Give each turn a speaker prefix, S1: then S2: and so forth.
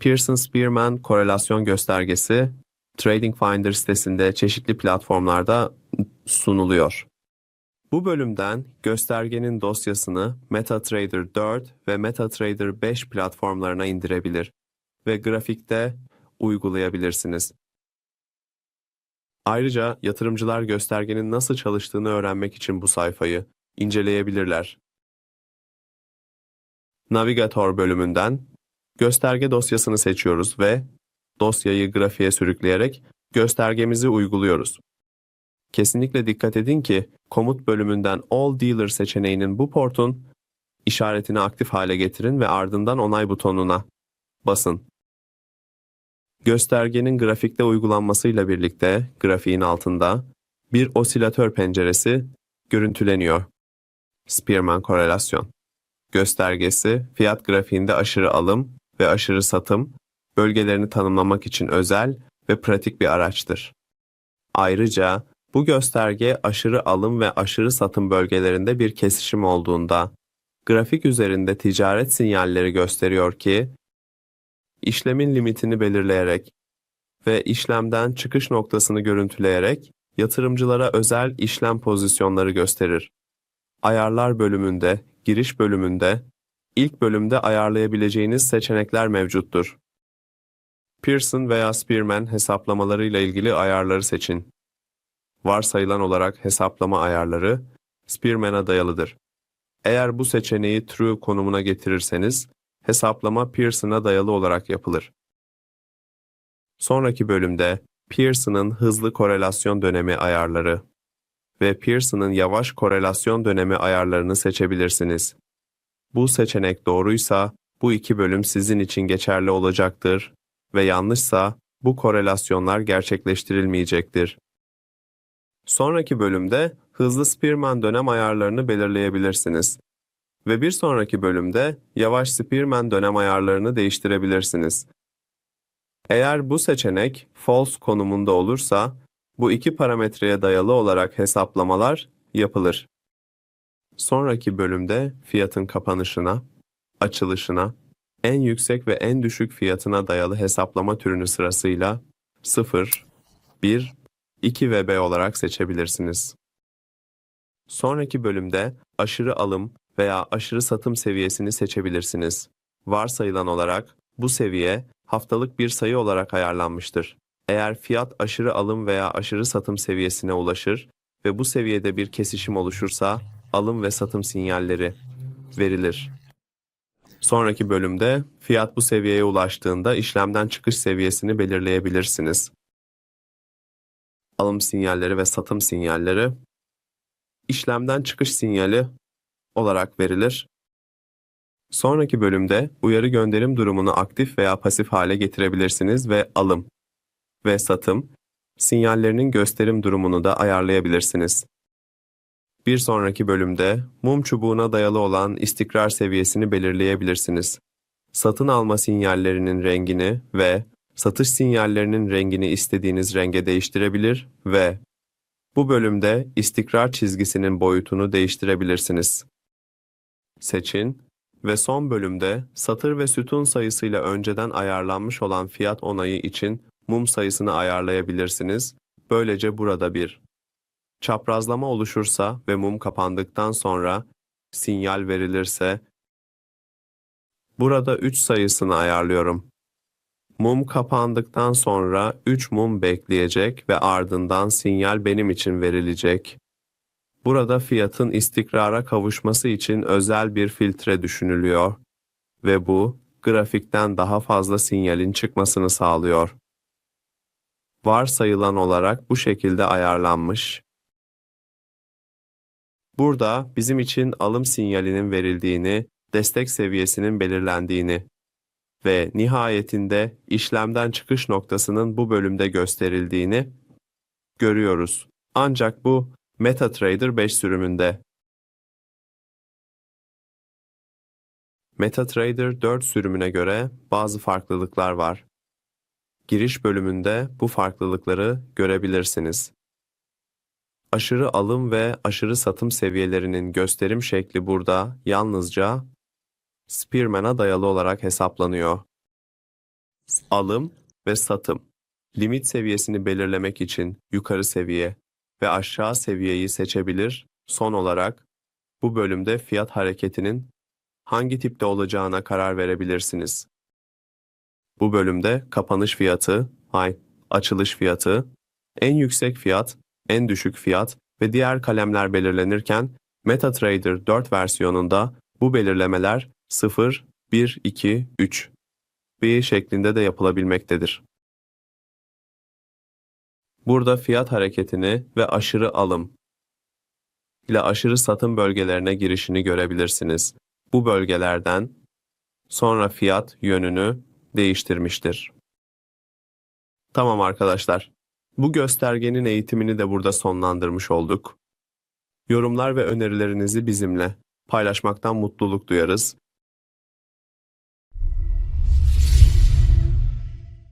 S1: Pearson Spearman korelasyon göstergesi Trading Finder sitesinde çeşitli platformlarda sunuluyor. Bu bölümden göstergenin dosyasını MetaTrader 4 ve MetaTrader 5 platformlarına indirebilir ve grafikte uygulayabilirsiniz. Ayrıca yatırımcılar göstergenin nasıl çalıştığını öğrenmek için bu sayfayı inceleyebilirler. Navigator bölümünden gösterge dosyasını seçiyoruz ve dosyayı grafiğe sürükleyerek göstergemizi uyguluyoruz. Kesinlikle dikkat edin ki komut bölümünden All Dealer seçeneğinin bu portun işaretini aktif hale getirin ve ardından onay butonuna basın. Göstergenin grafikte uygulanmasıyla birlikte grafiğin altında bir osilatör penceresi görüntüleniyor. Spearman korelasyon. Göstergesi fiyat grafiğinde aşırı alım ve aşırı satım bölgelerini tanımlamak için özel ve pratik bir araçtır. Ayrıca bu gösterge aşırı alım ve aşırı satım bölgelerinde bir kesişim olduğunda grafik üzerinde ticaret sinyalleri gösteriyor ki işlemin limitini belirleyerek ve işlemden çıkış noktasını görüntüleyerek yatırımcılara özel işlem pozisyonları gösterir. Ayarlar bölümünde, giriş bölümünde, ilk bölümde ayarlayabileceğiniz seçenekler mevcuttur. Pearson veya Spearman hesaplamalarıyla ilgili ayarları seçin. Varsayılan olarak hesaplama ayarları Spearman'a dayalıdır. Eğer bu seçeneği true konumuna getirirseniz hesaplama Pearson'a dayalı olarak yapılır. Sonraki bölümde Pearson'ın hızlı korelasyon dönemi ayarları ve Pearson'ın yavaş korelasyon dönemi ayarlarını seçebilirsiniz. Bu seçenek doğruysa bu iki bölüm sizin için geçerli olacaktır ve yanlışsa bu korelasyonlar gerçekleştirilmeyecektir. Sonraki bölümde hızlı Spearman dönem ayarlarını belirleyebilirsiniz ve bir sonraki bölümde yavaş Spearman dönem ayarlarını değiştirebilirsiniz. Eğer bu seçenek false konumunda olursa bu iki parametreye dayalı olarak hesaplamalar yapılır. Sonraki bölümde fiyatın kapanışına, açılışına, en yüksek ve en düşük fiyatına dayalı hesaplama türünü sırasıyla 0, 1, 2 ve B olarak seçebilirsiniz. Sonraki bölümde aşırı alım veya aşırı satım seviyesini seçebilirsiniz. Varsayılan olarak bu seviye haftalık bir sayı olarak ayarlanmıştır. Eğer fiyat aşırı alım veya aşırı satım seviyesine ulaşır ve bu seviyede bir kesişim oluşursa alım ve satım sinyalleri verilir. Sonraki bölümde fiyat bu seviyeye ulaştığında işlemden çıkış seviyesini belirleyebilirsiniz. Alım sinyalleri ve satım sinyalleri işlemden çıkış sinyali olarak verilir. Sonraki bölümde uyarı gönderim durumunu aktif veya pasif hale getirebilirsiniz ve alım ve satım sinyallerinin gösterim durumunu da ayarlayabilirsiniz. Bir sonraki bölümde mum çubuğuna dayalı olan istikrar seviyesini belirleyebilirsiniz. Satın alma sinyallerinin rengini ve satış sinyallerinin rengini istediğiniz renge değiştirebilir ve bu bölümde istikrar çizgisinin boyutunu değiştirebilirsiniz. Seçin ve son bölümde satır ve sütun sayısıyla önceden ayarlanmış olan fiyat onayı için mum sayısını ayarlayabilirsiniz. Böylece burada bir çaprazlama oluşursa ve mum kapandıktan sonra sinyal verilirse burada 3 sayısını ayarlıyorum. Mum kapandıktan sonra 3 mum bekleyecek ve ardından sinyal benim için verilecek. Burada fiyatın istikrara kavuşması için özel bir filtre düşünülüyor ve bu grafikten daha fazla sinyalin çıkmasını sağlıyor. Varsayılan olarak bu şekilde ayarlanmış. Burada bizim için alım sinyalinin verildiğini, destek seviyesinin belirlendiğini ve nihayetinde işlemden çıkış noktasının bu bölümde gösterildiğini görüyoruz. Ancak bu MetaTrader 5 sürümünde. MetaTrader 4 sürümüne göre bazı farklılıklar var. Giriş bölümünde bu farklılıkları görebilirsiniz. Aşırı alım ve aşırı satım seviyelerinin gösterim şekli burada yalnızca Spearman'a dayalı olarak hesaplanıyor. alım ve satım. Limit seviyesini belirlemek için yukarı seviye ve aşağı seviyeyi seçebilir. Son olarak bu bölümde fiyat hareketinin hangi tipte olacağına karar verebilirsiniz. Bu bölümde kapanış fiyatı, ay, açılış fiyatı, en yüksek fiyat, en düşük fiyat ve diğer kalemler belirlenirken MetaTrader 4 versiyonunda bu belirlemeler 0, 1, 2, 3 B şeklinde de yapılabilmektedir. Burada fiyat hareketini ve aşırı alım ile aşırı satım bölgelerine girişini görebilirsiniz. Bu bölgelerden sonra fiyat yönünü değiştirmiştir. Tamam arkadaşlar. Bu göstergenin eğitimini de burada sonlandırmış olduk. Yorumlar ve önerilerinizi bizimle paylaşmaktan mutluluk duyarız.